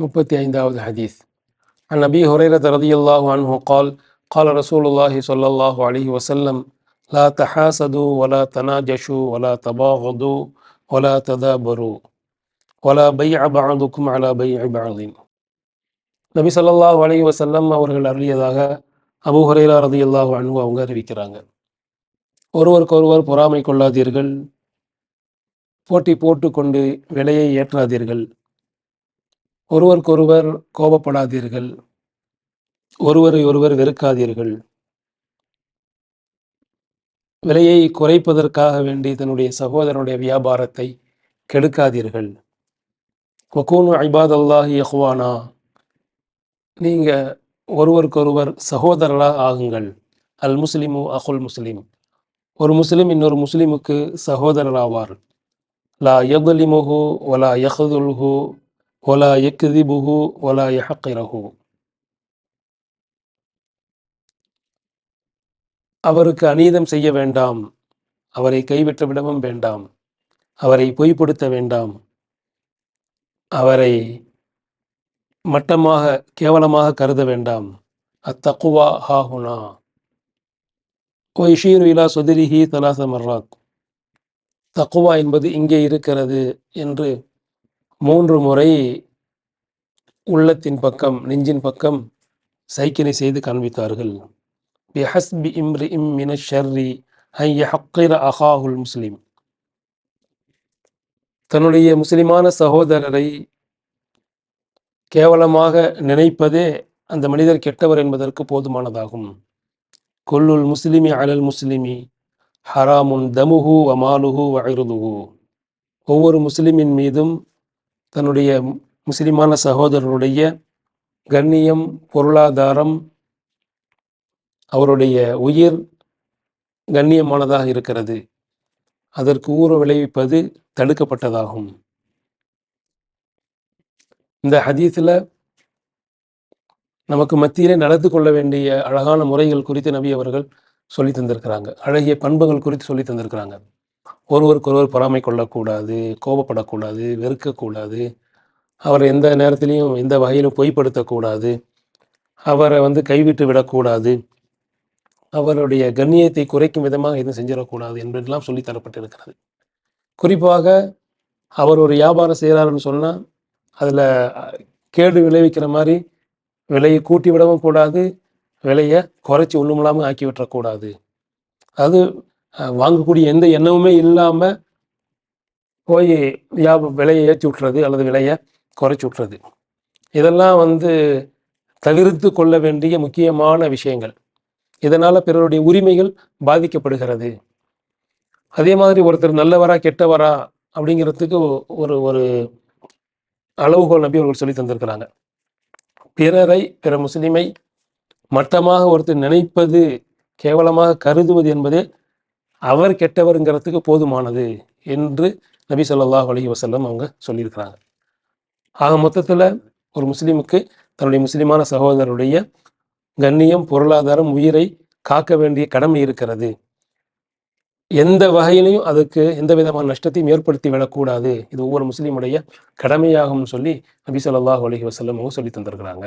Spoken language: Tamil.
முப்பத்தி ஐந்தாவது ஹதீஸ் அன் நபி ஹுரைரத் ரதியுல்லாஹு அன்ஹு கால் கால ரசூலுல்லாஹி சொல்லல்லாஹு அலிஹி வசல்லம் லா தஹாசது வலா தனாஜஷு வலா தபாஹது வலா ததாபரு வலா பை அபாதுக்கும் அலா பை அபாதின் நபி சொல்லல்லாஹு அலி வசல்லம் அவர்கள் அருளியதாக அபு ஹுரைரா ரதியுல்லாஹு அன்ஹு அவங்க அறிவிக்கிறாங்க. ஒருவருக்கொருவர் பொறாமை கொள்ளாதீர்கள். போட்டி போட்டுக்கொண்டு விலையை ஏற்றாதீர்கள். ஒருவருக்கொருவர் கோபப்படாதீர்கள். ஒருவரை ஒருவர் வெறுக்காதீர்கள். விலையை குறைப்பதற்காக வேண்டி தன்னுடைய சகோதரனுடைய வியாபாரத்தை கெடுக்காதீர்கள். வக்கூனு ஐபாத் அல்லாஹி யஹ்வானா நீங்கள் ஒருவருக்கொருவர் சகோதரராக ஆகுங்கள். அல் முஸ்லிமு அகுல் முஸ்லிம். ஒரு முஸ்லிம் இன்னொரு முஸ்லிமுக்கு சகோதரராவார். லா யகுலிமுஹு ஒலா யஹதுல்ஹு ஒலா யக்திபுஹு ஒலா யஹக்கிரஹு அவருக்கு அநீதம் செய்ய வேண்டாம். அவரை கைவிட்டு விடவும் வேண்டாம். அவரை பொய்ப்படுத்த வேண்டாம். அவரை மட்டமாக கேவலமாக கருத வேண்டாம். அத்தக்குவா ஹாஹுனா. ஒய்ஷீர் இலா சுதிரிஹி தலாச தக்குவா என்பது இங்கே இருக்கிறது என்று மூன்று முறை உள்ளத்தின் பக்கம் நெஞ்சின் பக்கம் சைக்கினை செய்து காண்பித்தார்கள். பி ஹஸ்பி இம்ரி இம் மின ஷர்ரி ஐ ஹக்கிர அஹாஹுல் முஸ்லிம். தன்னுடைய முஸ்லிமான சகோதரரை கேவலமாக நினைப்பதே அந்த மனிதர் கெட்டவர் என்பதற்கு போதுமானதாகும். கொல்லுல் முஸ்லிமி அலல் முஸ்லிமி ஹராமுன் தமுஹு வமாலுஹு வயருதுஹு ஒவ்வொரு முஸ்லிமின் மீதும் தன்னுடைய முஸ்லிமான சகோதரருடைய கண்ணியம் பொருளாதாரம் அவருடைய உயிர் கண்ணியமானதாக இருக்கிறது. அதற்கு ஊற விளைவிப்பது தடுக்கப்பட்டதாகும். இந்த ஹதீஸில் நமக்கு மத்தியிலே நடந்து கொள்ள வேண்டிய அழகான முறைகள் குறித்து நபி அவர்கள் சொல்லி தந்திருக்கிறாங்க. அழகிய பண்புகள் குறித்து சொல்லி தந்திருக்கிறாங்க. ஒருவருக்கொருவர் பொறாமை கொள்ளக்கூடாது கோபப்படக்கூடாது வெறுக்கக்கூடாது. அவரை எந்த நேரத்திலையும் எந்த வகையிலும் பொய்ப்படுத்தக்கூடாது. அவரை வந்து கைவிட்டு விடக்கூடாது. அவருடைய கண்ணியத்தை குறைக்கும் விதமாக எதுவும் செஞ்சிடக்கூடாது என்பதெல்லாம் சொல்லித்தரப்பட்டிருக்கிறது குறிப்பாக அவர் ஒரு வியாபாரம் செய்கிறாருன்னு சொன்னால் அதில் கேடு விளைவிக்கிற மாதிரி விலையை கூட்டி விடவும் கூடாது விலையை குறைச்சி ஒன்றுமில்லாமல் ஆக்கி விட்டுறக்கூடாது. அது வாங்கக்கூடிய எந்த எண்ணமுமே இல்லாமல் போய் வியாப விலையை ஏற்றி விட்டுறது அல்லது விலையை குறைச்சி விட்டுறது. இதெல்லாம் வந்து தவிர்த்து கொள்ள வேண்டிய முக்கியமான விஷயங்கள். இதனால் பிறருடைய உரிமைகள் பாதிக்கப்படுகிறது. அதே மாதிரி ஒருத்தர் நல்லவரா கெட்டவரா அப்படிங்கிறதுக்கு ஒரு ஒரு அளவுகோல் நபி அவர்கள் சொல்லி தந்திருக்கிறாங்க. பிறரை பிற முஸ்லிமை மட்டமாக ஒருத்தர் நினைப்பது கேவலமாக கருதுவது என்பதே அவர் கெட்டவருங்கிறதுக்கு போதுமானது என்று நபி சொல்லாஹ் அலி வசல்லம் அவங்க சொல்லியிருக்கிறாங்க. ஆக மொத்தத்தில் ஒரு முஸ்லீமுக்கு தன்னுடைய முஸ்லிமான சகோதரருடைய கண்ணியம் பொருளாதாரம் உயிரை காக்க வேண்டிய கடமை இருக்கிறது. எந்த வகையிலையும் அதுக்கு எந்த விதமான நஷ்டத்தையும் ஏற்படுத்தி விடக்கூடாது. இது ஒவ்வொரு முஸ்லீமுடைய கடமையாகும்னு சொல்லி நபி சொல்லாஹ் அலைஹி வசல்லம் அவங்க சொல்லி தந்திருக்கிறாங்க.